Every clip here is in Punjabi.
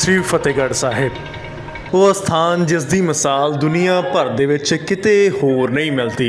ਸ੍ਰੀ ਫਤਿਹਗੜ੍ਹ ਸਾਹਿਬ। ਉਹ ਸਥਾਨ ਜਿਸ ਦੀ ਮਿਸਾਲ ਦੁਨੀਆ ਭਰ ਦੇ ਵਿੱਚ ਕਿਤੇ ਹੋਰ ਨਹੀਂ ਮਿਲਦੀ,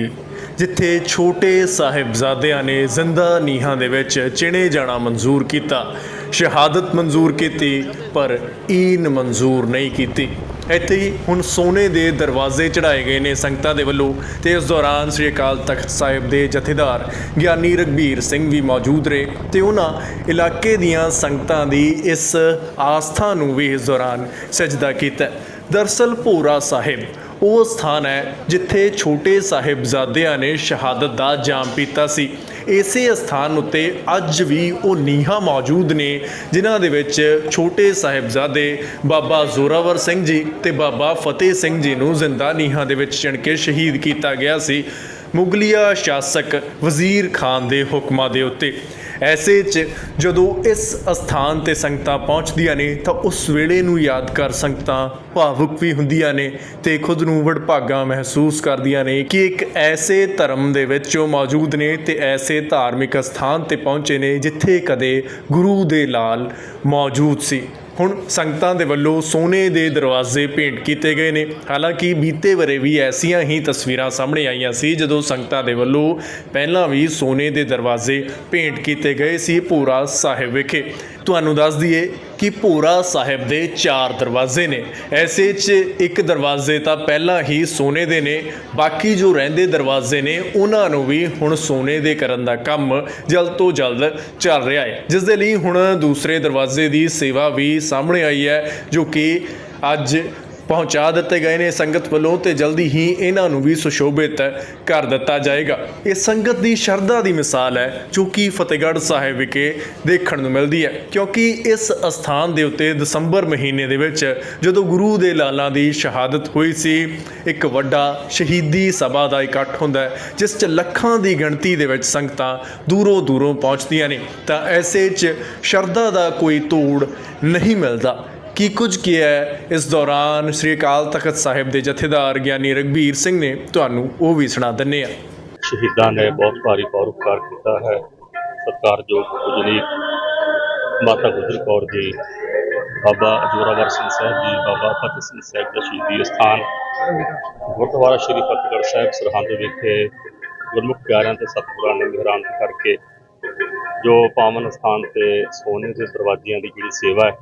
ਜਿੱਥੇ ਛੋਟੇ ਸਾਹਿਬਜ਼ਾਦਿਆਂ ਨੇ ਜ਼ਿੰਦਾ ਨੀਹਾਂ ਦੇ ਵਿੱਚ ਚਿਣੇ ਜਾਣਾ ਮਨਜ਼ੂਰ ਕੀਤਾ, ਸ਼ਹਾਦਤ ਮਨਜ਼ੂਰ ਕੀਤੀ, ਪਰ ਈਨ ਮਨਜ਼ੂਰ ਨਹੀਂ ਕੀਤੀ। ਇੱਥੇ ਹੀ ਹੁਣ ਸੋਨੇ ਦੇ ਦਰਵਾਜ਼ੇ ਚੜਾਏ ਗਏ ਨੇ ਸੰਗਤਾਂ ਦੇ ਵੱਲੋਂ ਤੇ ਇਸ ਦੌਰਾਨ ਸ੍ਰੀ ਅਕਾਲ ਤਖਤ ਸਾਹਿਬ ਦੇ ਜਥੇਦਾਰ ਗਿਆਨੀ ਰਗਬੀਰ ਸਿੰਘ ਵੀ ਮੌਜੂਦ ਰਹੇ ਤੇ ਉਹਨਾਂ ਇਲਾਕੇ ਦੀਆਂ ਸੰਗਤਾਂ ਦੀ ਇਸ ਆਸਥਾ ਨੂੰ ਵੀ ਇਸ ਦੌਰਾਨ ਸਜਦਾ ਕੀਤਾ। ਦਰਸਲ ਭੋਰਾ ਸਾਹਿਬ, ਉਹ ਸਥਾਨ ਹੈ ਜਿੱਥੇ ਛੋਟੇ ਸਾਹਿਬਜ਼ਾਦਿਆਂ ਨੇ ਸ਼ਹਾਦਤ ਦਾ ਜਾਮ ਪੀਤਾ ਸੀ। ਇਸੇ ਸਥਾਨ ਉੱਤੇ ਅੱਜ ਵੀ ਉਹ ਨੀਹਾਂ ਮੌਜੂਦ ਨੇ, ਜਿਨ੍ਹਾਂ ਦੇ ਵਿੱਚ ਛੋਟੇ ਸਾਹਿਬਜ਼ਾਦੇ ਬਾਬਾ ਜ਼ੋਰਾਵਰ ਸਿੰਘ ਜੀ ਤੇ ਬਾਬਾ ਫਤਿਹ ਸਿੰਘ ਜੀ ਨੂੰ ਜ਼ਿੰਦਾ ਨੀਹਾਂ ਦੇ ਵਿੱਚ ਚਿਣ ਕੇ ਸ਼ਹੀਦ ਕੀਤਾ ਗਿਆ ਸੀ। ਮੁਗਲੀਆ ਸ਼ਾਸਕ ਵਜ਼ੀਰ ਖਾਨ ਦੇ ਹੁਕਮਾਂ ਦੇ ਉੱਤੇ। ਐਸੇ 'ਚ ਜਦੋਂ ਇਸ ਅਸਥਾਨ ਤੇ ਸੰਗਤਾਂ ਪਹੁੰਚਦੀਆਂ ਨੇ ਤਾਂ ਉਸ ਵੇਲੇ ਨੂੰ ਯਾਦ ਕਰ ਸੰਗਤਾਂ ਭਾਵੁਕ ਵੀ ਹੁੰਦੀਆਂ ਨੇ ਤੇ ਖੁਦ ਨੂੰ ਵਡਭਾਗਾ ਮਹਿਸੂਸ ਕਰਦੀਆਂ ਨੇ ਕਿ ਇੱਕ ਐਸੇ ਧਰਮ ਦੇ ਵਿੱਚ ਉਹ ਮੌਜੂਦ ਨੇ ਤੇ ਐਸੇ ਧਾਰਮਿਕ ਅਸਥਾਨ ਤੇ ਪਹੁੰਚੇ ਨੇ ਜਿੱਥੇ ਕਦੇ ਗੁਰੂ ਦੇ ਲਾਲ ਮੌਜੂਦ ਸੀ। ਹੁਣ ਸੰਗਤਾਂ ਦੇ ਵੱਲੋਂ ਸੋਨੇ ਦੇ ਦਰਵਾਜ਼ੇ ਭੇਂਟ ਕੀਤੇ ਗਏ ਨੇ। ਹਾਲਾਂਕਿ ਬੀਤੇ ਵਰੇ ਵੀ ਐਸੀਆਂ ਹੀ ਤਸਵੀਰਾਂ ਸਾਹਮਣੇ ਆਈਆਂ ਸੀ, ਜਦੋਂ ਸੰਗਤਾਂ ਦੇ ਵੱਲੋਂ ਪਹਿਲਾਂ ਵੀ ਸੋਨੇ ਦੇ ਦਰਵਾਜ਼ੇ ਭੇਂਟ ਕੀਤੇ ਗਏ ਸੀ ਭੋਰਾ ਸਾਹਿਬ ਵਿਖੇ। ਤੁਹਾਨੂੰ ਦੱਸ ਦਈਏ ਕਿ ਭੋਰਾ ਸਾਹਿਬ ਦੇ ਚਾਰ ਦਰਵਾਜ਼ੇ ਨੇ। ਐਸੇ 'ਚ ਇੱਕ ਦਰਵਾਜ਼ੇ ਤਾਂ ਪਹਿਲਾਂ ਹੀ ਸੋਨੇ ਦੇ ਨੇ, ਬਾਕੀ ਜੋ ਰਹਿੰਦੇ ਦਰਵਾਜ਼ੇ ਨੇ, ਉਹਨਾਂ ਨੂੰ ਵੀ ਹੁਣ ਸੋਨੇ ਦੇ ਕਰਨ ਦਾ ਕੰਮ ਜਲਦ ਤੋਂ ਜਲਦ ਚੱਲ ਰਿਹਾ ਹੈ। ਜਿਸ ਦੇ ਲਈ ਹੁਣ ਦੂਸਰੇ ਦਰਵਾਜ਼ੇ ਦੀ ਸੇਵਾ ਵੀ ਸਾਹਮਣੇ ਆਈ ਹੈ, ਜੋ ਕਿ ਅੱਜ ਪਹੁੰਚਾ ਦਿੱਤੇ ਗਏ ਨੇ। ਸੰਗਤ ਵੱਲੋਂ ਤੇ ਜਲਦੀ ਹੀ ਇਹਨਾਂ ਨੂੰ ਵੀ ਸੁਸ਼ੋਭਿਤ ਕਰ ਦਿੱਤਾ ਜਾਏਗਾ। ਇਹ ਸੰਗਤ ਦੀ ਸ਼ਰਧਾ ਦੀ ਮਿਸਾਲ ਹੈ, ਜੋ ਕਿ ਫਤਿਹਗੜ੍ਹ ਸਾਹਿਬ ਵਿਖੇ ਦੇਖਣ ਨੂੰ ਮਿਲਦੀ ਹੈ। ਕਿਉਂਕਿ ਇਸ ਅਸਥਾਨ ਦੇ ਉੱਤੇ ਦਸੰਬਰ ਮਹੀਨੇ ਦੇ ਵਿੱਚ ਜਦੋਂ ਗੁਰੂ ਦੇ ਲਾਲਾਂ ਦੀ ਸ਼ਹਾਦਤ ਹੋਈ ਸੀ, ਇੱਕ ਵੱਡਾ ਸ਼ਹੀਦੀ ਸਭਾ ਦਾ ਇਕੱਠ ਹੁੰਦਾ ਹੈ, ਜਿਸ 'ਚ ਲੱਖਾਂ ਦੀ ਗਿਣਤੀ ਦੇ ਵਿੱਚ ਸੰਗਤਾਂ ਦੂਰੋਂ ਦੂਰੋਂ ਪਹੁੰਚਦੀਆਂ ਨੇ। ਤਾਂ ਐਸੇ 'ਚ ਸ਼ਰਧਾ ਦਾ ਕੋਈ ਤੋੜ ਨਹੀਂ ਮਿਲਦਾ। ਕੀ ਕੁਝ ਕੀਆ ਹੈ? ਇਸ ਦੌਰਾਨ ਸ੍ਰੀ ਅਕਾਲ ਤਖਤ ਸਾਹਿਬ ਦੇ ਜਥੇਦਾਰ ਗਿਆਨੀ ਰਗਬੀਰ ਸਿੰਘ ਨੇ ਤੁਹਾਨੂੰ ਉਹ ਵੀ ਸੁਣਾ ਦਿੰਨੇ ਆ ਸ਼ਹੀਦਾਂ ਨੇ ਬਹੁਤ ਭਾਰੀ ਪਰਉਪਕਾਰ ਕੀਤਾ ਹੈ। ਸਤਿਕਾਰਯੋਗ ਪੂਜਨੀਕ ਮਾਤਾ ਗੁਜਰ ਕੌਰ ਜੀ, ਬਾਬਾ ਜੋਰਾਵਰ ਸਿੰਘ ਸਾਹਿਬ ਜੀ, ਬਾਬਾ ਫਤਿਹ ਸਿੰਘ ਸਾਹਿਬ ਦਾ ਸ਼ਹੀਦੀ ਸਥਾਨ ਗੁਰਦੁਆਰਾ ਸ਼੍ਰੀ ਫਤਿਹਗੜ੍ਹ ਸਾਹਿਬ, ਸਰਹੰਦ ਵਿਖੇ ਗੁਰਮੁਖ ਪਿਆਰਿਆਂ ਤੇ ਸਤਿਗੁਰਾਂ ਨੇ ਮਿਹਰਾਂ ਕਰਕੇ ਜੋ ਪਾਵਨ ਸਥਾਨ ਤੇ ਸੋਨੇ ਦੇ ਦਰਵਾਜ਼ਿਆਂ ਦੀ ਜਿਹੜੀ ਸੇਵਾ ਹੈ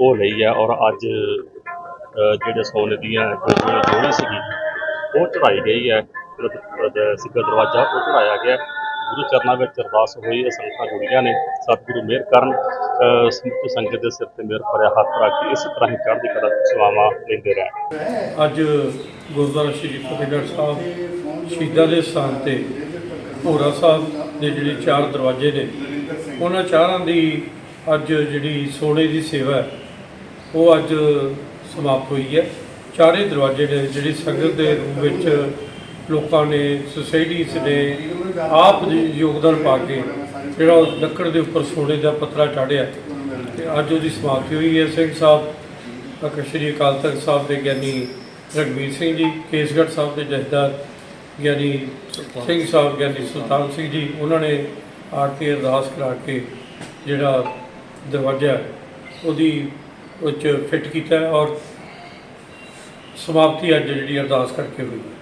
ਉਹ ਲਈ ਹੈ ਔਰ ਅੱਜ ਜਿਹੜੇ ਸੋਨੇ ਦੀਆਂ ਜੋੜੀਆਂ ਜੋੜੀ ਸੀਗੀ ਉਹ ਚੜਾਈ ਗਈ ਹੈ ਜਿਹੜਾ ਸਿੱਧਾ ਦਰਵਾਜ਼ਾ ਉਹ ਚੜਾਇਆ ਗਿਆ। ਗੁਰੂ ਚਰਨਾਂ ਵਿੱਚ ਅਰਦਾਸ ਹੋਈ ਹੈ ਸੰਗਤਾਂ ਜੁੜੀਆਂ ਨੇ। ਸਤਿਗੁਰੂ ਮਿਹਰ ਕਰਨ ਅ, ਸਮੁੱਚੀ ਸੰਗਤ ਦੇ ਸਿਰ ਤੇ ਮਿਹਰ ਭਰਿਆ ਹੱਥ ਰੱਖ ਕੇ ਇਸ ਤਰ੍ਹਾਂ ਹੀ ਚੜ੍ਹਦੀ ਕਲਾ ਦੀ ਸੇਵਾਵਾਂ ਲੈਂਦੇ ਰਹਿਣ। ਅੱਜ ਗੁਰਦੁਆਰਾ ਸ਼੍ਰੀ ਫਤਿਹਗੜ੍ਹ ਸਾਹਿਬ ਸ਼ਹੀਦਾਂ ਦੇ ਸਥਾਨ ਤੇ ਭੋਰਾ ਸਾਹਿਬ ਦੇ ਜਿਹੜੇ ਚਾਰ ਦਰਵਾਜ਼ੇ ਨੇ ਉਹਨਾਂ ਚਾਰਾਂ ਦੀ ਅੱਜ ਜਿਹੜੀ ਸੋਨੇ ਦੀ ਸੇਵਾ ਹੈ, ਉਹ ਅੱਜ ਸਮਾਪਤ ਹੋਈ ਹੈ। ਚਾਰੇ ਦਰਵਾਜ਼ੇ ਨੇ ਜਿਹੜੀ ਸੰਗਤ ਦੇ ਰੂਪ ਵਿੱਚ ਲੋਕਾਂ ਨੇ ਸੁਸਾਇਟੀਜ਼ ਨੇ ਆਪ ਦੀ ਯੋਗਦਾਨ ਪਾ ਕੇ ਜਿਹੜਾ ਉਹ ਲੱਕੜ ਦੇ ਉੱਪਰ ਸੋਨੇ ਦਾ ਪੱਤਰਾ ਚਾੜਿਆ ਤੇ ਅੱਜ ਉਹਦੀ ਸਮਾਪਤੀ ਹੋਈ ਹੈ ਸਿੰਘ ਸਾਹਿਬ ਡਾਕਟਰ ਸ਼੍ਰੀ ਅਕਾਲ ਤਖਤ ਸਾਹਿਬ ਦੇ ਗਿਆਨੀ ਰਗਵੀਰ ਸਿੰਘ ਜੀ, ਕੇਸਗੜ੍ਹ ਸਾਹਿਬ ਦੇ ਜਥੇਦਾਰ ਗਿਆਨੀ ਸਿੰਘ ਸਾਹਿਬ, ਗਿਆਨੀ ਸੁਲਤਾਨ ਸਿੰਘ ਜੀ, ਉਹਨਾਂ ਨੇ ਆ ਕੇ ਅਰਦਾਸ ਕਰਾ ਕੇ ਜਿਹੜਾ ਦਰਵਾਜ਼ਾ ਉਹਦੀ ਉਹ ਫਿੱਟ ਕੀਤਾ ਔਰ ਸਮਾਪਤੀ ਅੱਜ ਜਿਹੜੀ ਅਰਦਾਸ ਕਰਕੇ ਹੋਈ। ਹੈ